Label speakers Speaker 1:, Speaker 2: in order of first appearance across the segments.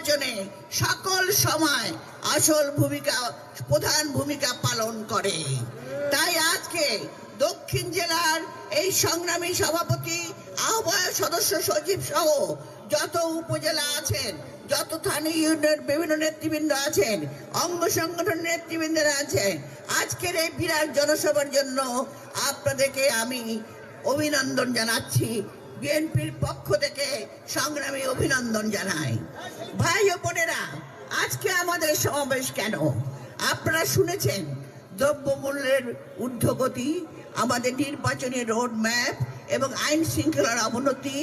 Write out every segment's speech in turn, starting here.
Speaker 1: নির্বাচনে সকল সময় আসল ভূমিকা, প্রধান ভূমিকা পালন করে। তাই আজকে দক্ষিণ জেলার এই সংগ্রামী সভাপতি, আহ্বায়ক সদস্য সচিব সহ যত উপজেলা আছেন, যত স্থানীয় ইউনিয়নের বিভিন্ন নেতৃবৃন্দ আছেন, অঙ্গ সংগঠন নেতৃবৃন্দরা আছেন, আজকের এই বিরাট জনসভার জন্য আপনাদেরকে আমি অভিনন্দন জানাচ্ছি। বিএনপির পক্ষ থেকে সংগ্রামী অভিনন্দন জানাই। ভাই ও বোনেরা, আজকে আমাদের সমাবেশ কেন? আপনারা শুনেছেন, দ্রব্যমূল্যের ঊর্ধ্বগতি, আমাদের নির্বাচনী রোড ম্যাপ এবং আইন শৃঙ্খলার অবনতি,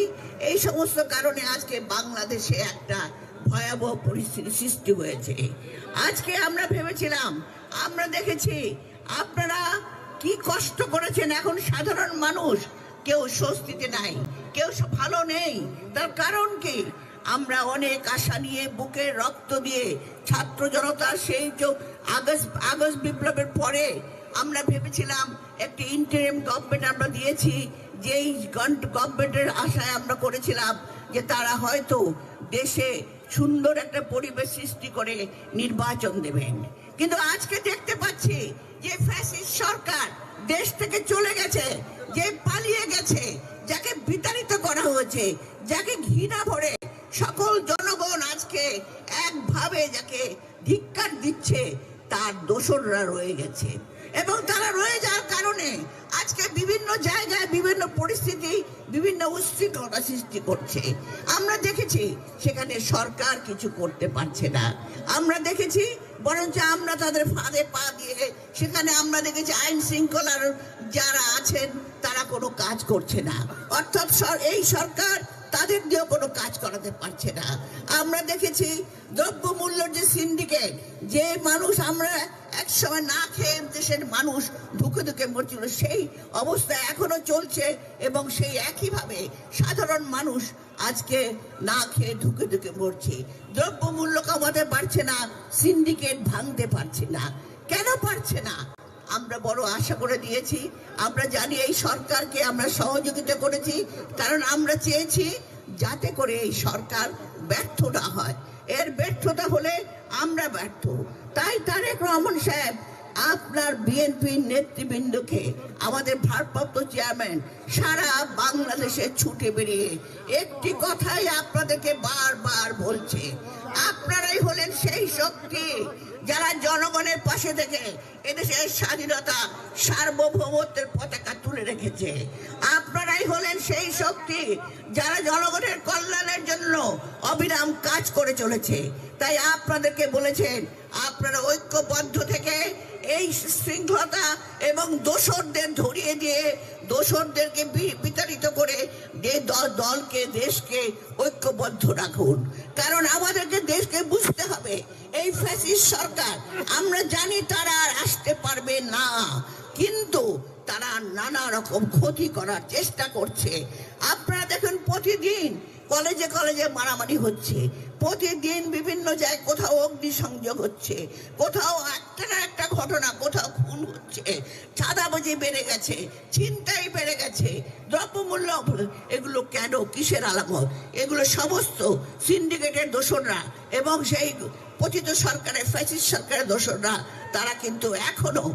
Speaker 1: এই সমস্ত কারণে আজকে বাংলাদেশে একটা ভয়াবহ পরিস্থিতি সৃষ্টি হয়েছে। আজকে আমরা ভেবেছিলাম, আমরা দেখেছি, আপনারা কি কষ্ট করেছেন? এখন সাধারণ মানুষ কেউ স্বস্তিতে নাই, কেউ ভালো নেই। তার কারণ কি? আমরা অনেক আশা নিয়ে, বুকে রক্ত দিয়ে ছাত্র জনতা সেই যে আগস্ট আগস্ট বিপ্লবের পরে আমরা ভেবেছিলাম একটি ইন্টারিম গভর্নমেন্ট আমরা দিয়েছি, যেই গভর্নমেন্টের আশায় আমরা করেছিলাম যে তারা হয়তো দেশে সুন্দর একটা পরিবেশ সৃষ্টি করে নির্বাচন দেবেন। কিন্তু আজকে দেখতে পাচ্ছি যে ফ্যাসিস্ট সরকার দেশ থেকে চলে গেছে। হয়েছে যাকে ঘৃণা ভরে সকল জনগণ আজকে একভাবে যাকে ধিক্কার দিচ্ছে, তার দোসররা রয়ে গেছে। এবং তারা রয়ে কারণে আজকে বিভিন্ন জায়গায় বিভিন্ন পরিস্থিতি বিভিন্ন উচ্ছৃঙ্খলা সৃষ্টি করছে। আমরা দেখেছি সেখানে সরকার কিছু করতে পারছে না। আমরা দেখেছি বরঞ্চ আমরা তাদের ফাঁদে পা দিয়ে সেখানে আমরা দেখেছি আইন শৃঙ্খলার যারা আছেন, তারা কোনো কাজ করছে না। অর্থাৎ এই সরকার তাদের দিয়েও কোনো কাজ করাতে পারছে না। আমরা দেখেছি দ্রব্যমূল্যের যে সিন্ডিকেট যে মানুষ আমরা একসময় না খেয়ে দেশের মানুষ ধুকে ধুকে মরছিল, সেই অবস্থা এখনও চলছে এবং সেই একইভাবে সাধারণ মানুষ আজকে না খেয়ে ধুকে ধুকে মরছে। দ্রব্যমূল্য কমাতে পারছে না সিন্ডিকেট ভাঙতে পারছে না। কেন পারছে না? আমরা বড় আশা করে দিয়েছি। আমরা জানি এই সরকারকে আমরা সহযোগিতা করেছি, কারণ আমরা চেয়েছি যাতে করে এই সরকার ব্যর্থ না হয়। এর ব্যর্থতা হলে আমরা ব্যর্থ। তাই তারেক রহমান সাহেব, আপনার বিএনপির নেতৃবৃন্দকে, আমাদের ভারপ্রাপ্ত চেয়ারম্যান, সারা বাংলাদেশে ছুটে বেরিয়ে একটি কথাই আপনাদেরকে বারবার বলছে। আপনারাই হলেন সেই শক্তি। যারা জনগণের পাশে থেকে এদেশের স্বাধীনতা সার্বভৌমত্বের পতাকা তুলে রেখেছে, আপনারাই হলেন সেই শক্তি যারা জনগণের কল্যাণের জন্য অবিরাম কাজ করে চলেছে। তাই আপনাদেরকে বলেছেন আপনারা ঐক্যবদ্ধ থেকে এই শৃঙ্খলতা এবং দোসরদের ধরিয়ে দিয়ে দোসরদেরকে বিতাড়িত করে যে দল দলকে, দেশকে ঐক্যবদ্ধ রাখুন। আমরা জানি তারা আর আসতে পারবে না, কিন্তু তারা নানা রকম ক্ষতি করার চেষ্টা করছে। আপনারা দেখেন প্রতিদিন কলেজে কলেজে মারামারি হচ্ছে। প্রতিদিন বিভিন্ন জায়গায় কোথাও অগ্নিসংযোগ হচ্ছে, কোথাও একটা না একটা ঘটনা, কোথাও খুন হচ্ছে। চাঁদাবাজি বেড়ে গেছে, ছিনতাই বেড়ে গেছে, দ্রব্যমূল্য এগুলো কেন? কিসের আলামত? এগুলো সমস্ত সিন্ডিকেটের দোষণরা এবং সেই পতিত সরকারের, ফ্যাসিস্ট সরকারের দোষণরা তারা কিন্তু এখনও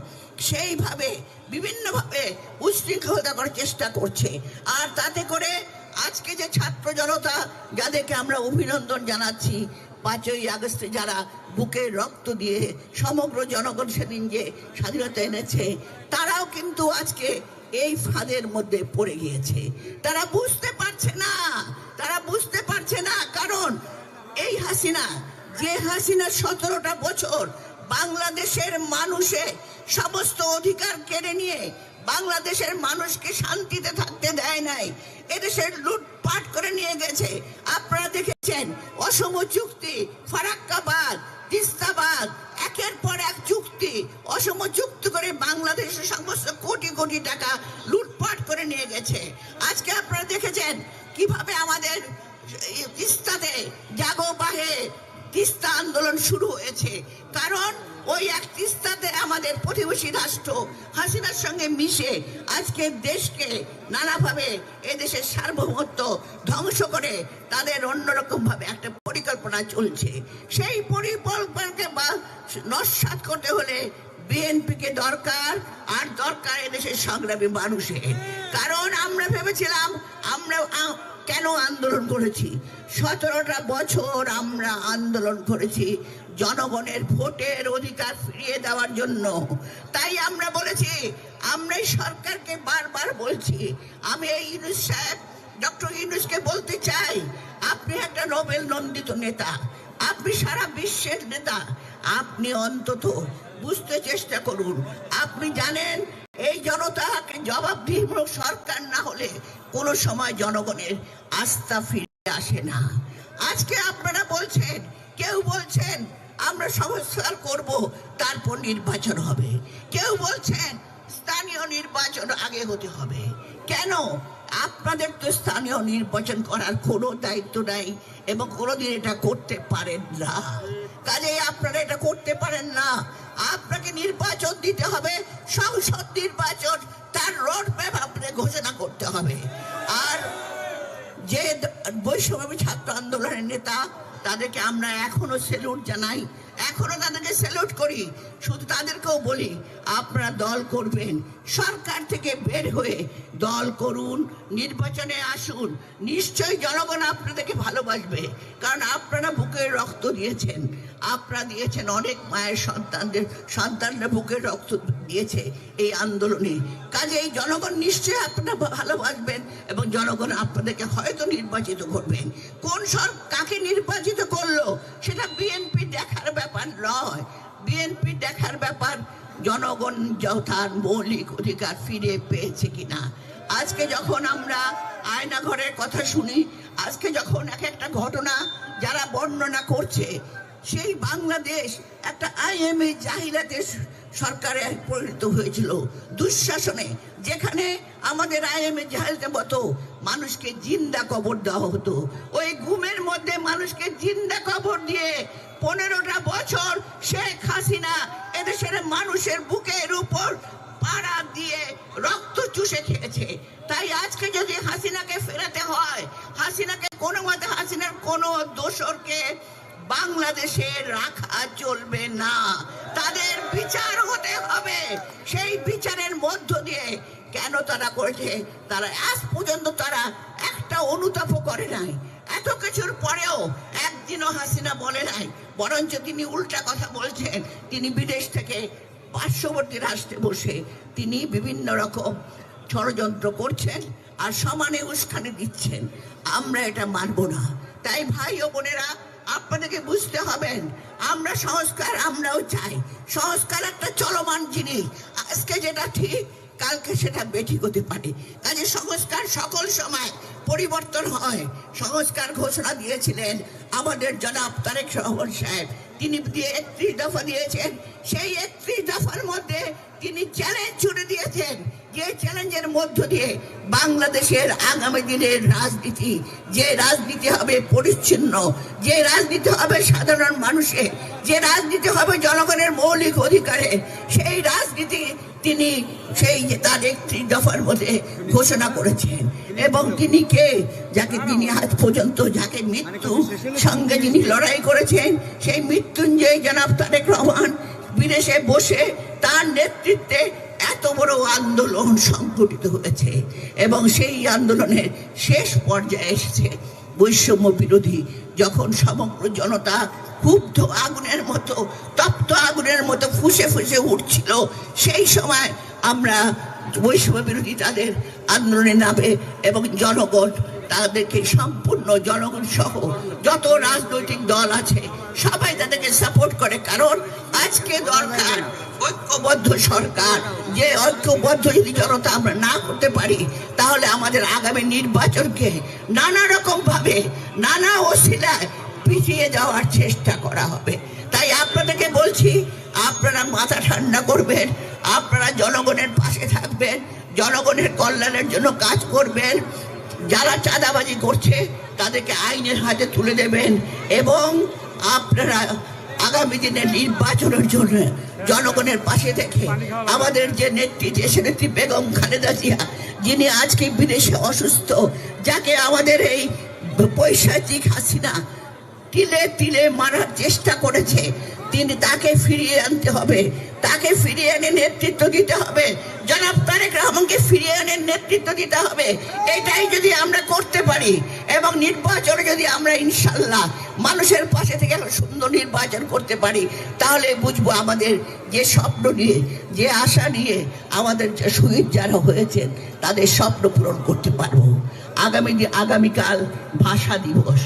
Speaker 1: সেইভাবে, বিভিন্নভাবে উশৃঙ্খলতা করার চেষ্টা করছে। আর তাতে করে আজকে যে ছাত্র জনতা যাদেরকে আমরা অভিনন্দন জানাচ্ছি, পাঁচই আগস্টে যারা বুকে রক্ত দিয়ে সমগ্র জনগণ সেদিন যে স্বাধীনতা এনেছে, তারাও কিন্তু আজকে এই ফাঁদের মধ্যে পড়ে গিয়েছে। তারা বুঝতে পারছে না, তারা বুঝতে পারছে না, কারণ এই হাসিনা, যে হাসিনা সতেরোটা বছর বাংলাদেশের মানুষে সমস্ত অধিকার কেড়ে নিয়ে বাংলাদেশের মানুষকে শান্তিতে থাকতে দেয় নাই এদেশের লুটপাট করে নিয়ে গেছে। আপনারা দেখেছেন, অসম চুক্তি, ফারাক্কাবাদ, তিস্তাবাদ, একের পর এক চুক্তি, অসম চুক্তি করে বাংলাদেশের সমস্ত কোটি কোটি টাকা লুটপাট করে নিয়ে গেছে। আজকে আপনারা দেখেছেন, কীভাবে আমাদের তিস্তাতে জাগো বাহে তিস্তা আন্দোলন শুরু হয়েছে। কারণ ওই এক তিস্তাতে আমাদের প্রতিবেশী রাষ্ট্র হাসিনার সঙ্গে মিশে আজকে দেশকে নানাভাবে এদেশের সার্বভৌমত্ব ধ্বংস করে তাদের অন্যরকমভাবে একটা পরিকল্পনা চলছে। সেই পরিকল্পনাকে বা নস্বাত করতে হলে বিএনপিকে দরকার আর দরকার এদেশের সংগ্রামী মানুষের। কারণ আমরা ভেবেছিলাম আমরা কেন আন্দোলন করেছি? সতেরোটা বছর আমরা আন্দোলন করেছি জনগণের ভোটের অধিকার ফিরিয়ে দেওয়ার জন্য। তাই আমরা বলেছি, আমরা সরকারকে বারবার বলছি, আমি এই ইউনুস সাহেব, ডক্টর ইউনুসকে বলতে চাই, আপনি একটা নোবেল নন্দিত নেতা, আপনি সারা বিশ্বের নেতা, আপনি অন্তত বুঝতে চেষ্টা করুন। আপনি জানেন, এই জনতাকে জবাবদিহিমূলক সরকার না হলে কোনো সময় জনগণের আস্থা ফিরে আসে না। আজকে আপনারা বলছেন, কেউ বলছেন, আমরা সংস্কার করব, তারপর নির্বাচন হবে। কেউ বলছেন, স্থানীয় নির্বাচন আগে হতে হবে। কেন? আপনাদের তো স্থানীয় নির্বাচন করার কোনো দায়িত্ব নাই এবং কোনোদিন এটা করতে পারেন না। কাজেই আপনারা এটা করতে পারেন না। আপনাকে নির্বাচন দিতে হবে, সংসদ নির্বাচন, তার রোড ম্যাপ আপনাকে ঘোষণা করতে হবে। আর যে বৈষম্য ছাত্র আন্দোলনের নেতা, তাদেরকে আমরা এখনও সেলুট জানাই। এখনও তাদেরকে সেলুট করি। শুধু তাদেরকেও বলি, আপনারা দল করবেন। সরকার থেকে বের হয়ে দল করুন, নির্বাচনে আসুন। নিশ্চয়ই জনগণ আপনাদেরকে ভালোবাসবে, কারণ আপনারা বুকের রক্ত দিয়েছেন। আপনারা দিয়েছেন অনেক মায়ের সন্তানদের, সন্তানরা বুকের রক্ত দিয়েছে এই আন্দোলনে। কাজে এই জনগণ নিশ্চয়ই আপনারা ভালোবাসবেন এবং জনগণ আপনাদেরকে হয়তো নির্বাচিত করবেন। কোন সর, কাকে নির্বাচিত করল সেটা বিএনপি দেখার ব্যাপার নয়। বিএনপি দেখার ব্যাপার, জনগণ য- তার মৌলিক অধিকার ফিরে পেয়েছে কিনা। আজকে যখন আমরা আয়না ঘরের কথা শুনি, আজকে যখন এক একটা ঘটনা যারা বর্ণনা করছে সেই বাংলাদেশ একটা আইএমএ জাহিরাতে সরকারে পরিণত হয়েছিল দুঃশাসনে, যেখানে আমাদের আইএমএ জাহিরাতে মতো মানুষকে জিন্দা কবর দেওয়া হতো। ওই ঘুমের মধ্যে মানুষকে জিন্দা কবর দিয়ে পনেরোটা বছর শেখ হাসিনা এদেশের মানুষের বুকের উপর পাড়া দিয়ে রক্ত চুষে খেয়েছে। তাই আজকে যদি হাসিনাকে ফেরাতে হয়, হাসিনাকে কোনো মতে হাসিনার কোনো দোসরকে বাংলাদেশে রাখা চলবে না। তাদের বিচার হতে হবে। সেই বিচারের মধ্য দিয়ে কেন তারা করেছে? তারা আজ পর্যন্ত তারা একটা অনুতাপও করে নাই। এত কিছুর পরেও একদিনও হাসিনা বলে নাই। বরঞ্চ তিনি উল্টা কথা বলছেন। তিনি বিদেশ থেকে পার্শ্ববর্তী রাষ্ট্রে বসে তিনি বিভিন্ন রকম ষড়যন্ত্র করছেন আর সমানে উস্কানি দিচ্ছেন। আমরা এটা মানব না। তাই ভাই ও বোনেরা আপনাদেরকে বুঝতে হবেন আমরা সংস্কার আমরাও চাই। সংস্কার একটা চলমান জিনিস। আজকে যেটা ঠিক, কালকে সেটা বেঠিক হতে পারে। কাজে সংস্কার সকল সময় পরিবর্তন হয়। সংস্কার ঘোষণা দিয়েছিলেন আমাদের জনাব তারেক রহমান সাহেব। তিনি দিয়ে একত্রিশ দফা দিয়েছেন, সেই একত্রিশ দফার মধ্যে তিনি চ্যালেঞ্জ ছুড়ে দিয়েছেন। চ্যালেঞ্জের মধ্য দিয়ে বাংলাদেশের আগামী দিনের রাজনীতি, যে রাজনীতি হবে পরিচ্ছন্ন, যে রাজনীতি হবে সাধারণ মানুষের, যে রাজনীতি হবে জনগণের মৌলিক অধিকারের সেই রাজনীতি তিনি সেই তার একটি দফার মধ্যে ঘোষণা করেছেন। এবং তিনি কে? যাকে তিনি আজ পর্যন্ত যাকে মৃত্যু সঙ্গে যিনি লড়াই করেছেন, সেই মৃত্যুঞ্জয় জনাব তারেক রহমান বিদেশে বসে তার নেতৃত্বে এত বড় আন্দোলন সংগঠিত হয়েছে এবং সেই আন্দোলনের শেষ পর্যায়ে এসেছে বৈষম্য বিরোধী। যখন সমগ্র জনতা ক্ষুব্ধ আগুনের মতো, তপ্ত আগুনের মতো ফুসে ফুসে উঠছিল, সেই সময় আমরা বৈষম্য বিরোধী তাদের আন্দোলনে নামে এবং জনগণ তাদেরকে সম্পূর্ণ জনগণ সহ যত রাজনৈতিক দল আছে, সবাই তাদেরকে সাপোর্ট করে। কারণ আজকে দরকার ঐক্যবদ্ধ সরকার। যে ঐক্যবদ্ধ যদি জনতা আমরা না করতে পারি, তাহলে আমাদের আগামী নির্বাচনকে নানা রকম ভাবে নানা অশিলায় পিছিয়ে যাওয়ার চেষ্টা করা হবে। তাই আপনাদেরকে বলছি, আপনারা মাথা ঠান্ডা করবেন, আপনারা জনগণের পাশে থাকবেন, জনগণের কল্যাণের জন্য কাজ করবেন যারা চাঁদাবাজি করছে, তাদেরকে আইনের হাতে তুলে দেবেন এবং আপনারা আগামী দিনে নির্বাচনের জন্য জনগণের পাশে থেকে আমাদের যে নেত্রী দেশ নেত্রী বেগম খালেদা জিয়া, যিনি আজকে বিদেশে অসুস্থ, যাকে আমাদের এই পৈশাচিক হাসিনা তিলে তিলে মারার চেষ্টা করেছে। তিনি তাকে ফিরিয়ে আনতে হবে। তাকে ফিরিয়ে এনে নেতৃত্ব দিতে হবে। জনাব তারেক রহমানকে ফিরিয়ে এনে নেতৃত্ব দিতে হবে। এটাই যদি আমরা করতে পারি এবং নির্বাচনে যদি আমরা ইনশাল্লাহ মানুষের পাশে থেকে সুন্দর নির্বাচন করতে পারি, তাহলে বুঝব আমাদের যে স্বপ্ন নিয়ে, যে আশা নিয়ে আমাদের যে শহীদ যারা হয়েছেন, তাদের স্বপ্ন পূরণ করতে পারব। আগামী আগামীকাল ভাষা দিবস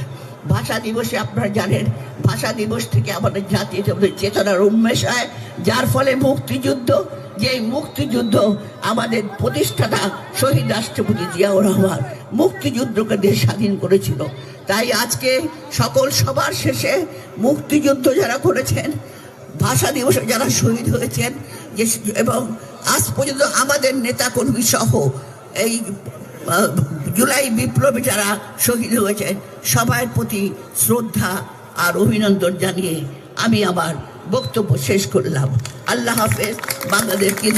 Speaker 1: ভাষা দিবসে আপনারা জানেন, ভাষা দিবস থেকে আমাদের জাতীয় চেতনার উন্মেষ হয়, যার ফলে মুক্তিযুদ্ধ যে মুক্তিযুদ্ধ আমাদের প্রতিষ্ঠাতা শহীদ রাষ্ট্রপতি জিয়াউর রহমান মুক্তিযুদ্ধকে দেশ স্বাধীন করেছিল। তাই আজকে সকল সবার শেষে মুক্তিযুদ্ধ যারা করেছেন, ভাষা দিবসে যারা শহীদ হয়েছেন, যে এবং আজ পর্যন্ত আমাদের নেতাকর্মী সহ এই জুলাই বিপ্লবী যারা শহীদ হয়েছেন সবার প্রতি শ্রদ্ধা আর অভিনন্দন জানিয়ে আমি আমার বক্তব্য শেষ করলাম। আল্লাহ হাফেজ, বাংলাদেশ কি